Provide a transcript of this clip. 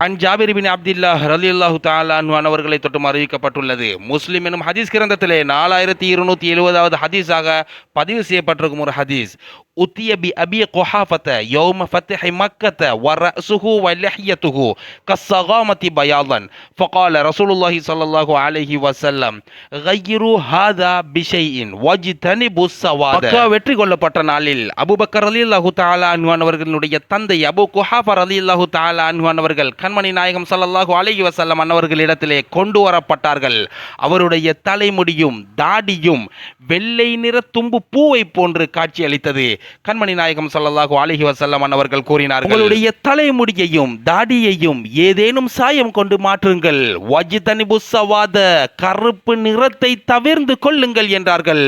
An Jabir பின் அப்துல்லா ரலி அல்லாஹு தாலா அவர்களை தொட்டும் அறிவிக்கப்பட்டுள்ளது முஸ்லிம் எனும் ஹதீஸ் கிரந்தத்திலே நாலாயிரத்தி இருநூத்தி எழுபதாவது ஹதீஸாக பதிவு செய்யப்பட்டிருக்கும் ஒரு ஹதீஸ். உத்திய பி அபிய கொஹாஃபத்த யோம ஃபத்தஹை மக்கத்த வர சுஹு வலஹியத்துஹு கசகாமதி பயாலன் ஃபகால ரசூலுல்லாஹி ஸல்லல்லாஹு அலைஹி வஸல்லம் கய்யிரு ஹாதா வஜி தனி புஸ்ஸவாத வெற்றி கொள்ளப்பட்ட நாளில் அபூபக்கர் ரலியல்லாஹு தஆலா தாலா அவர்களுடைய தந்தை அபூ குஹாஃபா ரலியல்லாஹு தஆலா அன்ஹு அவர்கள் கண்மணி நாயகம் சல்லல்லாஹு அலைஹி வசல்லம் அன்னவர்களிடத்திலே கொண்டு வரப்பட்டார்கள். அவருடைய தலைமுடியும் தாடியும் வெள்ளை நிற தும்பு பூவை போன்று காட்சியளித்தது. கண்மணி நாயகம் சல்லல்லாஹு அலைஹி வசல்லம் அன்னவர்கள் கூறினார்கள் உங்களுடைய தலைமுடியையும் தாடியையும் ஏதேனும் சாயம் கொண்டு மாற்றுங்கள். வஜ்தனிபு சவாத கருப்பு நிறத்தை தவிர்ந்து கொள்ளுங்கள் என்றார்கள்.